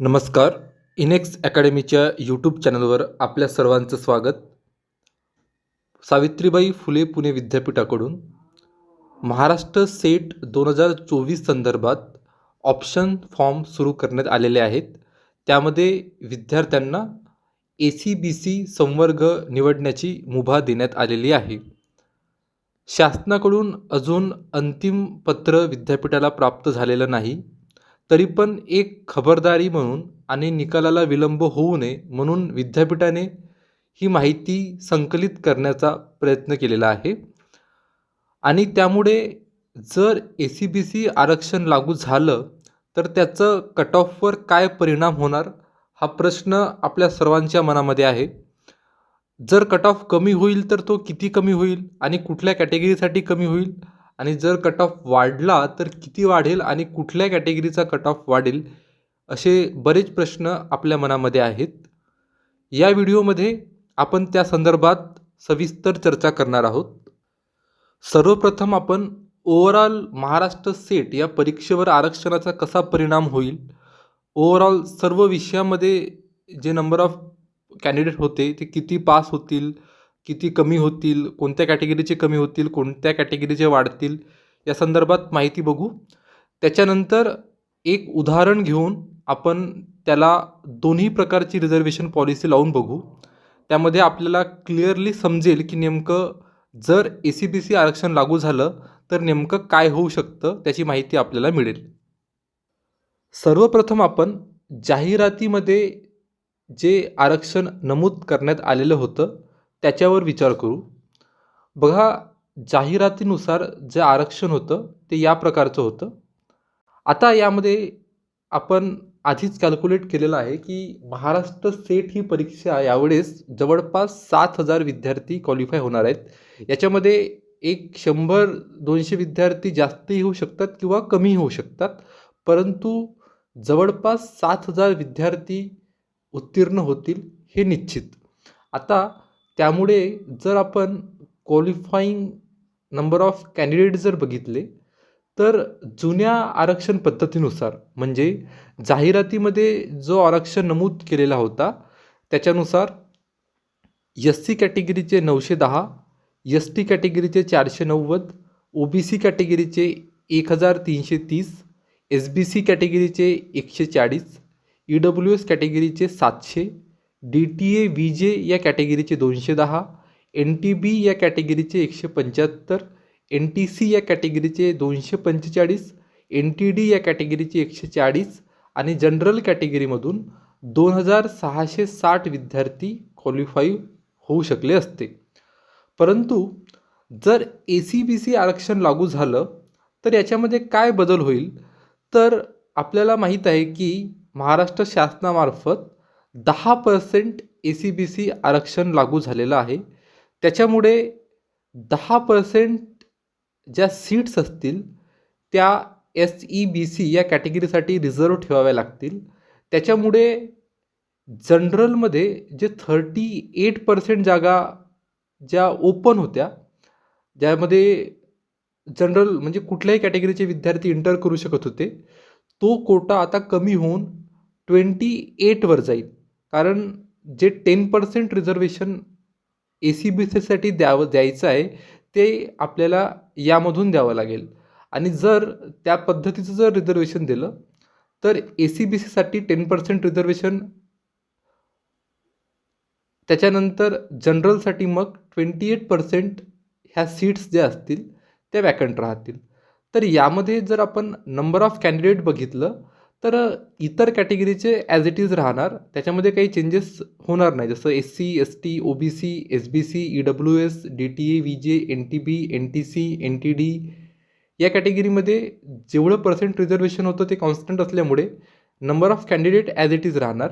नमस्कार. इनेक्स अकॅडमीच्या यूट्यूब चॅनलवर आपल्या सर्वांचं स्वागत. सावित्रीबाई फुले पुणे विद्यापीठाकडून महाराष्ट्र सेट दोन हजार चोवीस संदर्भात ऑप्शन फॉर्म सुरू करण्यात आलेले आहेत. त्यामध्ये विद्यार्थ्यांना ए सी बी सी संवर्ग निवडण्याची मुभा देण्यात आलेली आहे. शासनाकडून अजून अंतिम पत्र विद्यापीठाला प्राप्त झालेलं नाही. तरी पण एक खबरदारी म्हणून आणि निकालाला विलंब होऊ नये म्हणून विद्यापीठाने ही माहिती संकलित करण्याचा प्रयत्न केलेला आहे. आणि त्यामुळे जर ए सी बी सी आरक्षण लागू झालं तर त्याचं कट ऑफवर काय परिणाम होणार हा प्रश्न आपल्या सर्वांच्या मनामध्ये आहे. जर कट ऑफ कमी होईल तर तो किती कमी होईल आणि कुठल्या कॅटेगरीसाठी कमी होईल आणि जर कट ऑफ वाढला तर किती वाढेल आणि कुठल्या कॅटेगरीचा कट ऑफ वाढेल असे बरेच प्रश्न आपल्या मनामध्ये आहेत. या व्हिडिओमध्ये आपण त्या संदर्भात सविस्तर चर्चा करणार आहोत. सर्वप्रथम आपण ओव्हरऑल महाराष्ट्र सेट या परीक्षेवर आरक्षणाचा कसा परिणाम होईल ओव्हरऑल सर्व विषयामध्ये जे नंबर ऑफ कॅन्डिडेट होते ते किती पास होतील किती कमी होतील कोणत्या कॅटेगरीचे कमी होतील कोणत्या कॅटेगरीचे वाढतील या संदर्भात माहिती बघू. त्याच्यानंतर एक उदाहरण घेऊन आपण त्याला दोन्ही प्रकारची रिझर्वेशन पॉलिसी लावून बघू. त्यामध्ये आपल्याला क्लिअरली समजेल की नेमकं जर ए सी बी सी आरक्षण लागू झालं तर नेमकं काय होऊ शकतं त्याची माहिती आपल्याला मिळेल. सर्वप्रथम आपण जाहिरातीमध्ये जे आरक्षण नमूद करण्यात आलेलं होतं त्याच्यावर विचार करू. बघा जाहिरातीनुसार जे आरक्षण होतं ते या प्रकारचं होतं. आता यामध्ये आपण आधीच कॅल्क्युलेट केलेलं आहे की महाराष्ट्र सेट ही परीक्षा यावेळेस जवळपास सात हजार विद्यार्थी क्वालिफाय होणार आहेत. याच्यामध्ये एक शंभर दोनशे विद्यार्थी जास्तही होऊ शकतात किंवा कमी होऊ शकतात. परंतु जवळपास सात हजार विद्यार्थी उत्तीर्ण होतील हे निश्चित. आता त्यामुळे जर आपण क्वालिफाईंग नंबर ऑफ कॅन्डिडेट जर बघितले तर जुन्या आरक्षण पद्धतीनुसार म्हणजे जाहिरातीमध्ये जो आरक्षण नमूद केलेला होता त्याच्यानुसार एस सी कॅटेगरीचे नऊशे दहा एस टी कॅटेगरीचे चारशे नव्वद ओ बी सी कॅटेगरीचे एक हजार तीनशे तीस एस बी सी कॅटेगरीचे एकशे चाळीस ई डब्ल्यू एस कॅटेगरीचे सातशे डी टी ए व्ही जे या कॅटेगरीचे दोनशे दहा एन टी बी या कॅटेगरीचे एकशे पंच्याहत्तर एन टी सी या कॅटेगरीचे दोनशे पंचेचाळीस एन टी डी या कॅटेगरीचे एकशे चाळीस आणि जनरल कॅटेगरीमधून दोन हजार सहाशे साठ विद्यार्थी क्वालिफाय होऊ शकले असते. परंतु जर ए सी बी सी आरक्षण लागू झालं तर याच्यामध्ये काय बदल होईल? तर आपल्याला माहीत आहे की महाराष्ट्र शासनामार्फत दहा percent A C B C आरक्षण लागू झालेलं आहे. त्याच्यामुळे दहा पर्सेंट ज्या सीट्स असतील त्या एस ई बी सी या कॅटेगरीसाठी रिझर्व ठेवाव्या लागतील. त्याच्यामुळे जनरलमध्ये जे थर्टी एट पर्सेंट जागा ज्या ओपन होत्या ज्यामध्ये जनरल म्हणजे कुठल्याही कॅटेगरीचे विद्यार्थी इंटर करू शकत होते तो कोटा आता कमी होऊन ट्वेंटी एटवर जाईल. कारण जे ten percent reservation A C B सीसाठी द्यावं द्यायचं आहे ते आपल्याला यामधून द्यावं लागेल. आणि जर त्या पद्धतीचं जर रिझर्वेशन दिलं तर ए सी बी सीसाठी टेन पर्सेंट रिझर्वेशन त्याच्यानंतर जनरलसाठी मग ट्वेंटी एट पर्सेंट ह्या सीट्स ज्या असतील त्या वॅकंट राहतील. तर यामध्ये जर आपण नंबर ऑफ कॅन्डिडेट बघितलं तर इतर कॅटेगरीचे ॲज इट इज राहणार त्याच्यामध्ये काही चेंजेस होणार नाही. जसं S C S T O B C S B C E W S D T A V J N T B N T C N T D या कॅटेगरीमध्ये जेवढं percent reservation होतं ते कॉन्स्टंट असल्यामुळे number of candidate as it is राहणार.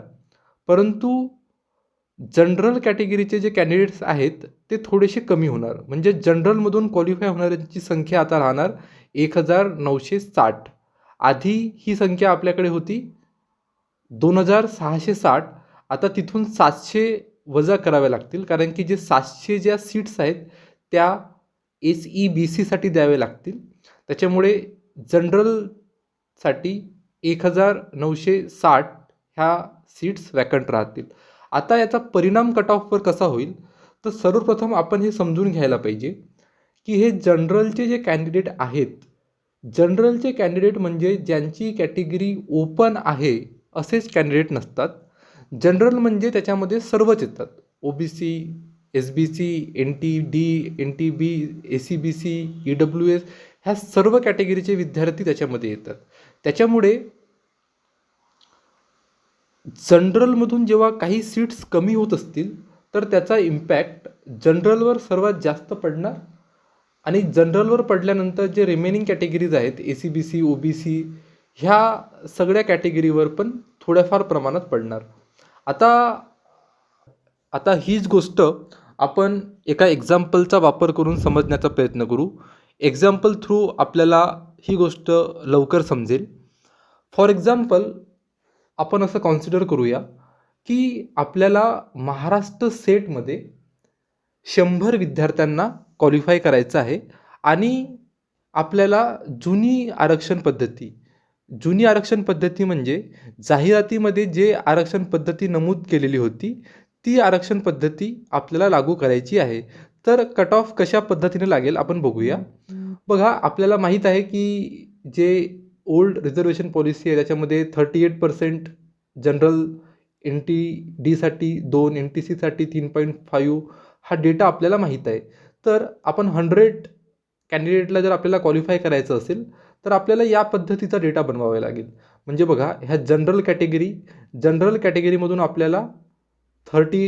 परंतु general कॅटेगरीचे जे candidates आहेत ते थोडेसे कमी होणार. म्हणजे जनरलमधून क्वालिफाय होणाऱ्यांची संख्या आता राहणार एक हजार नऊशे साठ. आधी ही संख्या आपल्याकडे होती दोन हजार सहाशे साठ. आता तिथून सातशे वजा कराव्या लागतील कारण की जे सातशे ज्या सीट्स आहेत त्या एस ई बी सीसाठी द्यावे लागतील. त्याच्यामुळे जनरलसाठी एक हजार नऊशे साठ ह्या सीट्स वॅकंट राहतील. आता याचा परिणाम कट ऑफवर कसा होईल? तर सर्वप्रथम आपण हे समजून घ्यायला पाहिजे की हे जनरलचे जे कॅन्डिडेट आहेत जनरलचे कॅन्डिडेट म्हणजे ज्यांची कॅटेगरी ओपन आहे असेच कॅन्डिडेट नसतात. जनरल म्हणजे त्याच्यामध्ये सर्वच येतात. O B C S B C N T D N T B A C B C E W S ह्या सर्व कॅटेगरीचे विद्यार्थी त्याच्यामध्ये येतात. त्याच्यामुळे जनरलमधून जेव्हा काही सीट्स कमी होत असतील तर त्याचा इम्पॅक्ट जनरलवर सर्वात जास्त पडणार आणि जनरलवर पडल्यानंतर जे रिमेनिंग कॅटेगरीज आहेत A C B C O B C ह्या सगळ्या कॅटेगरीवर पण थोड्याफार प्रमाणात पडणार. आता आता हीच गोष्ट आपण एका एक्झाम्पलचा वापर करून समजण्याचा प्रयत्न करू. एक्झाम्पल थ्रू आपल्याला ही गोष्ट लवकर समजेल. फॉर एक्झाम्पल आपण असं कॉन्सिडर करूया की आपल्याला महाराष्ट्र सेटमध्ये शंभर विद्यार्थ्यांना क्वालिफाय करायचं आहे. आणि आपल्याला जुनी आरक्षण पद्धती जुनी आरक्षण पद्धती म्हणजे जाहिरातीमध्ये जे आरक्षण पद्धती नमूद केलेली होती ती आरक्षण पद्धती आपल्याला लागू करायची आहे. तर कट ऑफ कशा पद्धतीने लागेल आपण बघूया. बघा आपल्याला माहीत आहे की जे ओल्ड रिझर्वेशन पॉलिसी आहे त्याच्यामध्ये thirty eight percent general N T डीसाठी दोन एन टी सीसाठी तीन पॉईंट फाईव्ह हा डेटा आपल्याला माहीत आहे. तर आपण हंड्रेड कॅन्डिडेटला जर आपल्याला क्वालिफाय करायचं असेल तर आपल्याला या पद्धतीचा डेटा बनवावा लागेल. म्हणजे बघा ह्या जनरल कॅटेगरी जनरल कॅटेगरीमधून आपल्याला थर्टी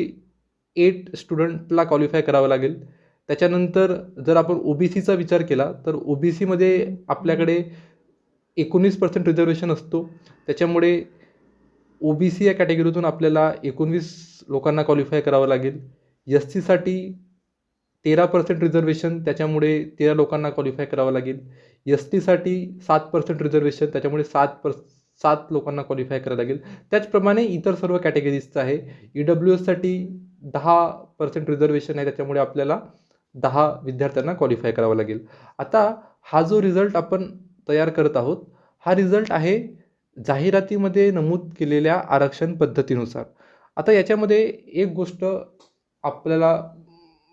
एट स्टुडंटला क्वालिफाय करावं लागेल. त्याच्यानंतर जर आपण ओ बी सीचा विचार केला तर ओ बी सीमध्ये आपल्याकडे एकोणीस पर्सेंट रिझर्वेशन असतो. त्याच्यामुळे ओ बी सी या कॅटेगरीतून आपल्याला एकोणवीस लोकांना क्वालिफाय करावं लागेल. एस सीसाठी तेरा पर्सेंट रिझर्वेशन त्याच्यामुळे तेरा लोकांना क्वालिफाय करावं लागेल. एस टीसाठी सात पर्सेंट रिझर्वेशन त्याच्यामुळे सात पर सात लोकांना क्वालिफाय करावं लागेल. त्याचप्रमाणे इतर सर्व कॅटेगरीजचं आहे. ई डब्ल्यू एससाठी दहा पर्सेंट रिझर्वेशन आहे त्याच्यामुळे आपल्याला दहा विद्यार्थ्यांना क्वालिफाय करावं लागेल. आता हा जो रिझल्ट आपण तयार करत आहोत हा रिझल्ट आहे जाहिरातीमध्ये नमूद केलेल्या आरक्षण पद्धतीनुसार. आता याच्यामध्ये एक गोष्ट आपल्याला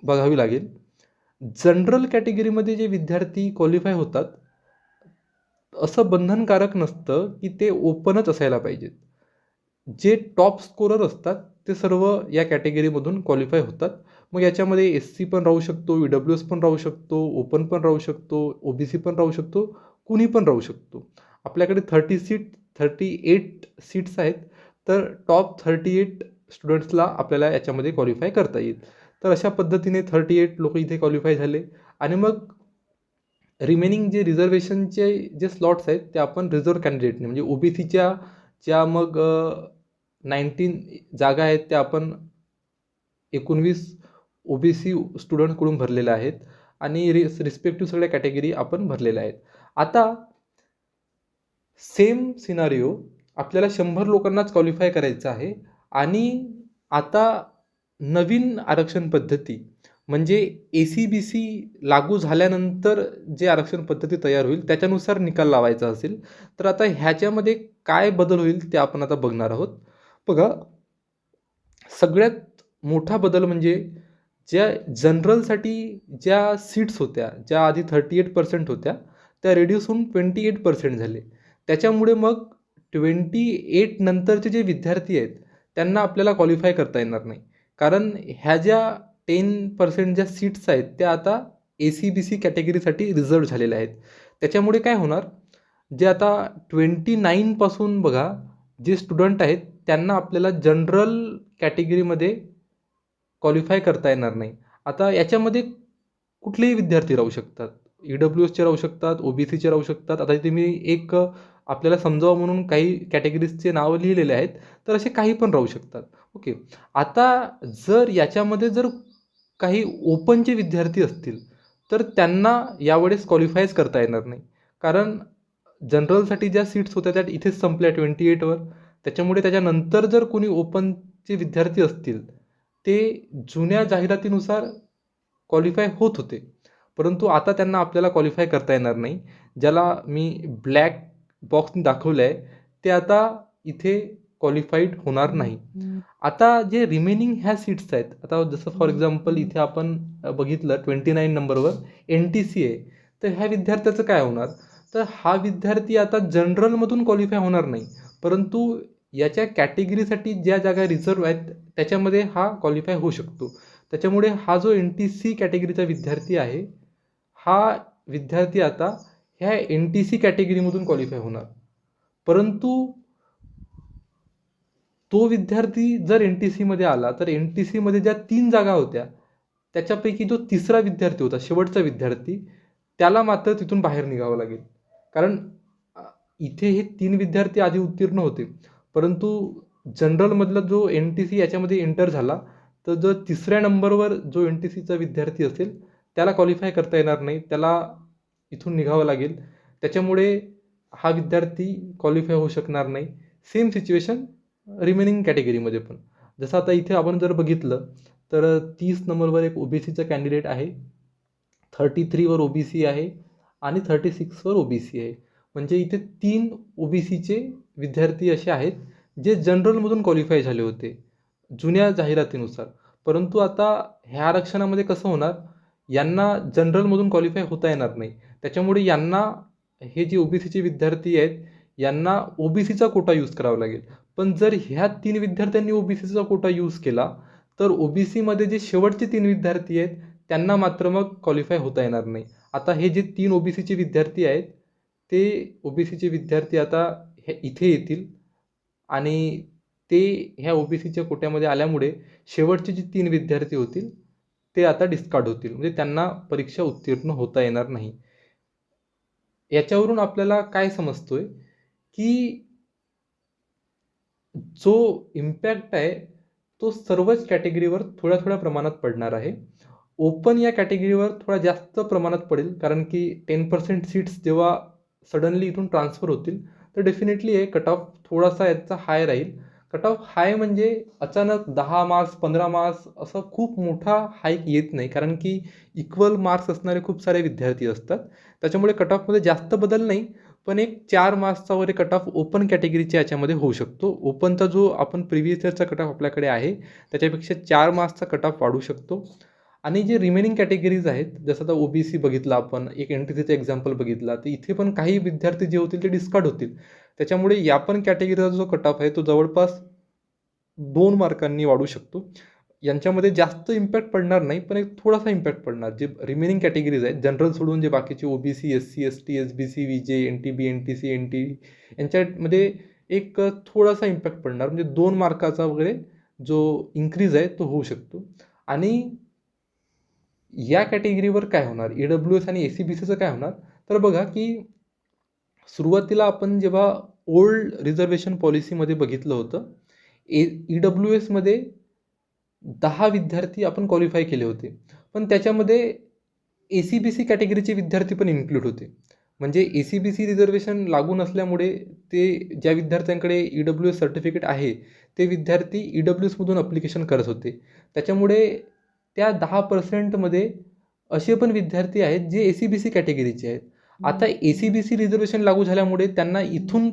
बघावी लागेल. जनरल कॅटेगरीमध्ये जे विद्यार्थी क्वालिफाय होतात असं बंधनकारक नसतं की ते ओपनच असायला पाहिजेत. जे टॉप स्कोरर असतात ते सर्व या कॅटेगरीमधून क्वालिफाय होतात. मग याच्यामध्ये एस सी पण राहू शकतो ई डब्ल्यू एस पण राहू शकतो ओपन पण राहू शकतो ओ बी सी पण राहू शकतो कुणी पण राहू शकतो. आपल्याकडे thirty seat thirty eight seats आहेत तर टॉप थर्टी एट स्टुडंट्सला आपल्याला याच्यामध्ये क्वालिफाय करता येईल. तर अशा पद्धतीने थर्टी एट लोक इथे क्वालिफाय झाले. आणि मग रिमेनिंग जे रिझर्वेशनचे जे स्लॉट्स आहेत ते आपण रिझर्व कॅन्डिडेटने म्हणजे ओ बी सीच्या ज्या मग नाईन्टीन जागा आहेत त्या आपण एकोणवीस ओ बी सी स्टुडंटकडून भरलेल्या आहेत. आणि रि रिस्पेक्टिव्ह सगळ्या कॅटेगरी आपण भरलेल्या आहेत. आता सेम सिनारिओ आपल्याला शंभर लोकांनाच क्वालिफाय करायचं आहे. आणि आता नवीन आरक्षण पद्धती म्हणजे ए सी बी सी लागू झाल्यानंतर जे आरक्षण पद्धती तयार होईल त्याच्यानुसार निकाल लावायचा असेल तर आता ह्याच्यामध्ये काय बदल होईल ते आपण आता बघणार आहोत. बघा सगळ्यात मोठा बदल म्हणजे ज्या जनरलसाठी ज्या सीट्स होत्या ज्या आधी थर्टी एट पर्सेंट होत्या त्या रेड्यूस होऊन ट्वेंटी एट पर्सेंट झाले. त्याच्यामुळे मग ट्वेंटी एट नंतरचे जे विद्यार्थी आहेत त्यांना आपल्याला क्वालिफाय करता येणार नाही. कारण ह्या ज्या टेन पर्सेंट ज्या सीट्स आहेत त्या आता ए सी बी सी कॅटेगरीसाठी रिझर्व झालेल्या आहेत. त्याच्यामुळे काय होणार? जे आता ट्वेंटी नाईनपासून बघा जे स्टुडंट आहेत त्यांना आपल्याला जनरल कॅटेगरीमध्ये क्वालिफाय करता येणार नाही. आता याच्यामध्ये कुठलेही विद्यार्थी राहू शकतात. ई डब्ल्यू एसचे राहू शकतात ओ बी सीचे राहू शकतात. आता इथे मी एक आपल्याला समजावं म्हणून काही कॅटेगरीजचे नावं लिहिलेले आहेत तर असे काही पण राहू शकतात. ओके. आता जर याच्यामध्ये जर काही ओपनचे विद्यार्थी असतील तर त्यांना यावेळेस क्वालिफायच करता येणार नाही. कारण जनरलसाठी ज्या सीट्स होत्या त्या इथेच संपल्या ट्वेंटी एटवर त्याच्यामुळे त्याच्यानंतर जर कोणी ओपनचे विद्यार्थी असतील ते जुन्या जाहिरातीनुसार क्वालिफाय होत होते. परंतु आता त्यांना आपल्याला क्वालिफाय करता येणार नाही. ज्याला मी ब्लॅक बॉक्सने दाखवलं आहे ते आता इथे क्वालिफाईड होणार नाही. आता जे रिमेनिंग ह्या सीट्स आहेत आता जसं फॉर एक्झाम्पल इथे आपण बघितलं ट्वेंटी नाईन नंबरवर एन टी सी आहे तर ह्या विद्यार्थ्याचं काय होणार? तर हा विद्यार्थी आता जनरलमधून क्वालिफाय होणार नाही. परंतु याच्या कॅटेगरीसाठी ज्या जागा रिझर्व आहेत त्याच्यामध्ये हा क्वालिफाय होऊ शकतो. त्याच्यामुळे हा जो एन टी सी कॅटेगरीचा विद्यार्थी आहे हा विद्यार्थी आता ह्या एन टी सी कॅटेगरीमधून क्वालिफाय होणार. परंतु तो विद्यार्थी जर एन टी सीमध्ये आला तर एन टी सीमध्ये ज्या तीन जागा होत्या त्याच्यापैकी जो तिसरा विद्यार्थी होता शेवटचा विद्यार्थी त्याला मात्र तिथून बाहेर निघावं लागेल. कारण इथे हे तीन विद्यार्थी आधी उत्तीर्ण होते. परंतु जनरलमधला जो एन टी सी याच्यामध्ये एंटर झाला तर जो तिसऱ्या नंबरवर जो एन टी सीचा विद्यार्थी असेल त्याला क्वालिफाय करता येणार नाही. त्याला इथून निघावं लागेल. त्याच्यामुळे हा विद्यार्थी क्वालिफाय होऊ शकणार नाही. सेम सिच्युएशन रिमेनिंग कॅटेगरीमध्ये पण. जसं आता इथे आपण जर बघितलं तर तीस नंबरवर एक ओबीसीचा कॅन्डिडेट आहे. थर्टी थ्रीवर ओबीसी आहे आणि थर्टी सिक्सवर ओबीसी आहे. म्हणजे इथे तीन ओबीसीचे विद्यार्थी असे आहेत जे जनरलमधून क्वालिफाय झाले होते जुन्या जाहिरातीनुसार. परंतु आता ह्या आरक्षणामध्ये कसं होणार? यांना जनरलमधून क्वालिफाय होता येणार नाही. त्याच्यामुळे यांना हे जे ओबीसीचे विद्यार्थी आहेत यांना ओबीसीचा कोटा यूज करावा लागेल. पण जर ह्या तीन विद्यार्थ्यांनी ओबीसीचा कोटा यूज केला तर ओबीसीमध्ये जे शेवटचे तीन विद्यार्थी आहेत त्यांना मात्र मग क्वालिफाय होता येणार नाही. आता हे जे तीन ओबीसीचे विद्यार्थी आहेत ते ओबीसीचे विद्यार्थी आता हे इथे येतील आणि ते ह्या ओबीसीच्या कोट्यामध्ये आल्यामुळे शेवटचे जे तीन विद्यार्थी होतील ते आता डिस्कार्ड होतील. म्हणजे त्यांना परीक्षा उत्तीर्ण होता येणार नाही. याच्यावरून आपल्याला काय समजतोय? की जो इम्पॅक्ट आहे तो सर्वच कॅटेगरीवर थोड्या थोड्या प्रमाणात पडणार आहे. ओपन या कॅटेगरीवर थोडा जास्त प्रमाणात पडेल कारण की टेन पर्सेंट सीट्स जेव्हा सडनली इथून ट्रान्सफर होतील तर डेफिनेटली हे कट ऑफ थोडासा याचा हाय राहील. कट ऑफ हाय म्हणजे अचानक दहा मार्क्स पंधरा मार्क्स असं खूप मोठा हाईक येत नाही कारण की इक्वल मार्क्स असणारे खूप सारे विद्यार्थी असतात. त्याच्यामुळे कट ऑफमध्ये जास्त बदल नाही. पण एक चार मार्क्सचा वगैरे कट ऑफ ओपन कॅटेगरीच्या याच्यामध्ये होऊ शकतो. ओपनचा जो आपण प्रिव्हियस इयरचा कट ऑफ आपल्याकडे आहे त्याच्यापेक्षा चार मार्क्सचा कट ऑफ वाढू शकतो. आणि जे रिमेनिंग कॅटेगरीज आहेत जसं आता ओबीसी बघितलं आपण एक एन टी सीचा एक्झाम्पल बघितला तर इथे पण काही विद्यार्थी जे होतील ते डिस्कार्ड होतील. त्याच्यामुळे या पण कॅटेगरीचा जो कट ऑफ आहे तो जवळपास दोन मार्कांनी वाढू शकतो. यांच्यामध्ये जास्त इम्पॅक्ट पडणार नाही पण एक थोडासा इम्पॅक्ट पडणार. जे रिमेनिंग कॅटेगरीज आहेत जनरल सोडून जे बाकीचे O B C S C S T S B C V J N T B N T C N T यांच्यामध्ये एक थोडासा इम्पॅक्ट पडणार. म्हणजे दोन मार्काचा वगैरे जो इन्क्रीज आहे तो होऊ शकतो. आणि या कॅटेगरीवर काय होणार? ई डब्ल्यू एस आणि ए सी बी सीचं काय होणार? तर बघा की सुरुवातीला आपण जेव्हा ओल्ड रिझर्वेशन पॉलिसीमध्ये बघितलं होतं ए ई डब्ल्यू एसमध्ये दहा विद्यार्थी आपण क्वालिफाय केले होते. पण त्याच्यामध्ये ए सी बी सी कॅटेगरीचे विद्यार्थी पण इन्क्लूड होते. म्हणजे A C B C reservation लागू नसल्यामुळे ते ज्या विद्यार्थ्यांकडे ई डब्ल्यू एस सर्टिफिकेट आहे ते विद्यार्थी ई डब्ल्यू एसमधून अप्लिकेशन करत होते. त्याच्यामुळे त्या दहा पर्सेंटमध्ये असे पण विद्यार्थी आहेत जे ए सी बी सी कॅटेगरीचे आहेत. आता A C B C reservation लागू झाल्यामुळे त्यांना इथून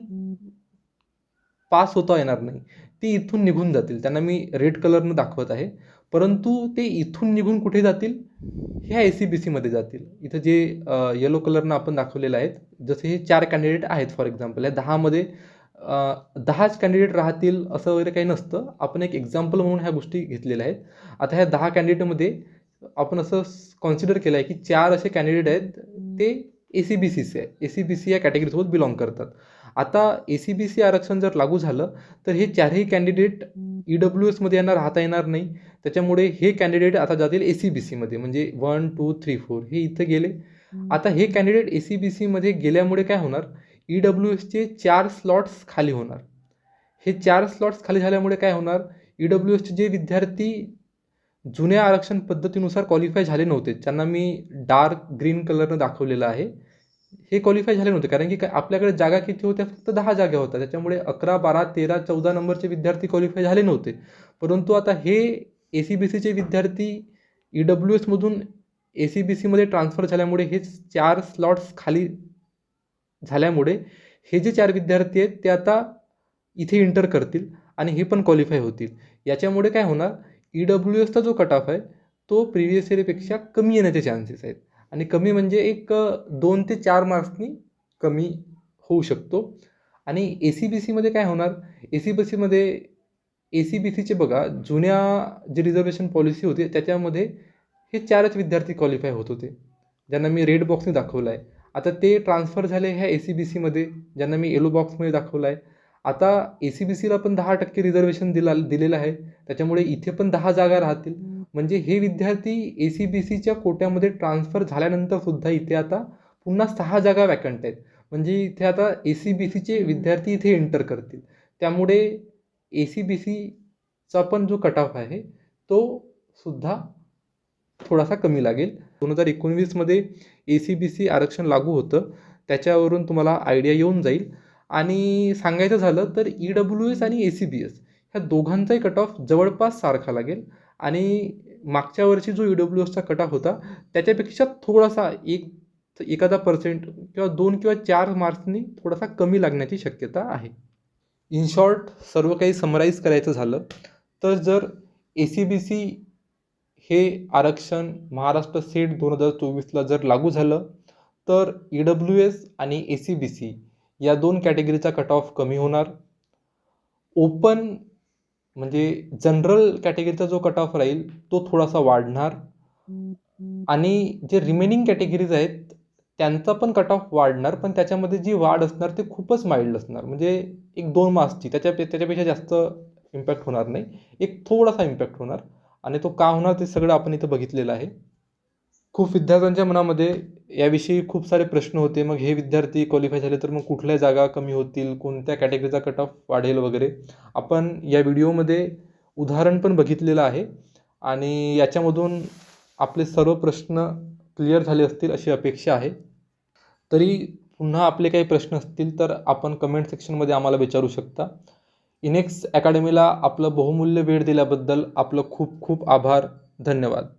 पास होता येणार नाही. ती इथून निघून जातील. त्यांना मी रेड कलरनं दाखवत आहे. परंतु ते इथून निघून कुठे जातील? ह्या ए सी बी सीमध्ये जातील. इथं जे येलो कलरनं आपण दाखवलेलं आहेत जसे हे चार कॅन्डिडेट आहेत फॉर एक्झाम्पल या दहामध्ये दहाच कॅन्डिडेट राहतील असं वगैरे काही नसतं. आपण एक एक्झाम्पल म्हणून ह्या गोष्टी घेतलेल्या आहेत. आता ह्या दहा कॅन्डिडेटमध्ये आपण असं कॉन्सिडर केलं आहे की चार असे कॅन्डिडेट आहेत ते ए सी बी सीचे आहे ए सी बी सी या कॅटेगरीसोबत बिलॉंग करतात. आता ए सी बी सी आरक्षण जर लागू झालं तर हे चारही कॅन्डिडेट ई डब्ल्यू एसमध्ये यांना राहता येणार नाही. त्याच्यामुळे हे कॅन्डिडेट आता जातील ए सी बी सीमध्ये म्हणजे वन टू थ्री फोर हे इथं गेले. आता हे कॅन्डिडेट ए सी बी सीमध्ये गेल्यामुळे काय होणार? ई डब्ल्यू एसचे चार स्लॉट्स खाली होणार. हे चार स्लॉट्स खाली झाल्यामुळे काय होणार? ई डब्ल्यू एसचे जे विद्यार्थी जुन्या आरक्षण पद्धतीनुसार क्वालिफाय झाले नव्हते. ज्यांना मी डार्क ग्रीन कलरनं दाखवलेलं आहे हे क्वालिफाय झाले नव्हते. कारण की काय आपल्याकडे जागा किती होत्या? फक्त दहा जागा होत्या. त्याच्यामुळे अकरा बारा तेरा चौदा नंबरचे विद्यार्थी क्वालिफाय झाले नव्हते. परंतु आता हे ए सी बी सीचे विद्यार्थी ई डब्ल्यू एसमधून ए सी बी सीमध्ये ट्रान्सफर झाल्यामुळे हे चार स्लॉट्स खाली झाल्यामुळे हे जे चार विद्यार्थी आहेत ते आता इथे इंटर करतील आणि हे पण क्वालिफाय होतील. याच्यामुळे काय होणार ई डब्ल्यू एसचा जो कट ऑफ आहे तो प्रिव्हियस इयरपेक्षा कमी येण्याचे चान्सेस आहेत. आणि कमी म्हणजे एक दोन ते चार मार्क्सनी कमी होऊ शकतो. आणि ए सी बी सीमध्ये काय होणार? ए सी बी सीमध्ये ए सी बी सीचे बघा जुन्या जी रिझर्वेशन पॉलिसी होती त्याच्यामध्ये हे चारच विद्यार्थी क्वालिफाय होत होते. ज्यांना मी रेड बॉक्सने दाखवलं आहे आता ते ट्रान्सफर झाले ह्या ए सी बी सीमध्ये ज्यांना मी येलो बॉक्समध्ये दाखवलं आहे आता ए सी बी सीला पण दहा टक्के रिझर्वेशन दिला दिलेलं आहे. त्याच्यामुळे इथे पण दहा जागा राहतील. म्हणजे हे विद्यार्थी ए सी बी सीच्या कोट्यामध्ये ट्रान्सफर झाल्यानंतर सुद्धा इथे आता पुन्हा सहा जागा वॅकंट आहेत. म्हणजे इथे आता ए सी बी सीचे विद्यार्थी इथे एंटर करतील. त्यामुळे ए सी बी सीचा पण जो कट ऑफ आहे तो सुद्धा थोडासा कमी लागेल. दोन हजार एकोणवीसमध्ये ए सी बी सी आरक्षण लागू होतं. त्याच्यावरून तुम्हाला आयडिया येऊन जाईल. आणि सांगायचं झालं तर ई डब्ल्यू एस आणि ए सी बी एस ह्या दोघांचाही कट ऑफ जवळपास सारखा लागेल. आणि मागच्या वर्षी जो ई डब्ल्यू एसचा कट ऑफ होता त्याच्यापेक्षा थोडासा एक एखादा पर्सेंट किंवा दोन किंवा चार मार्क्सनी थोडासा कमी लागण्याची शक्यता आहे. इन शॉर्ट सर्व काही समराईज करायचं झालं तर जर ए सी बी सी हे आरक्षण महाराष्ट्र सेट दोन हजार चोवीसला जर लागू झालं तर ई डब्ल्यू एस आणि ए सी बी सी या दोन कॅटेगरीचा कट ऑफ कमी होणार. ओपन म्हणजे जनरल कॅटेगरीचा जो कट ऑफ राहील तो थोडासा वाढणार. आणि जे रिमेनिंग कॅटेगरीज आहेत त्यांचा पण कट ऑफ वाढणार पण त्याच्यामध्ये जी वाढ असणार ते खूपच माइल्ड असणार. म्हणजे एक दोन मार्क्सची त्याच्या त्याच्यापेक्षा जास्त इम्पॅक्ट होणार नाही. एक थोडासा इम्पॅक्ट होणार. आणि तो का होणार ते सगळं आपण इथं बघितलेलं आहे. खूप विद्यार्थ्यांच्या मनामध्ये याविषयी खूप सारे प्रश्न होते. मग हे विद्यार्थी क्वालिफाय झाले तर मग कुठल्या जागा कमी होतील? कोणत्या कॅटेगरीचा कट ऑफ वाढेल वगैरे? आपण या व्हिडिओमध्ये उदाहरण पण बघितलेलं आहे. आणि याच्यामधून आपले सर्व प्रश्न क्लिअर झाले असतील अशी अपेक्षा आहे. तरी पुन्हा आपले काही प्रश्न असतील तर आपण कमेंट सेक्शनमध्ये आम्हाला विचारू शकता. इनेक्स अकॅडमीला आपलं बहुमूल्य वेळ दिल्याबद्दल आपलं खूप खूप आभार. धन्यवाद.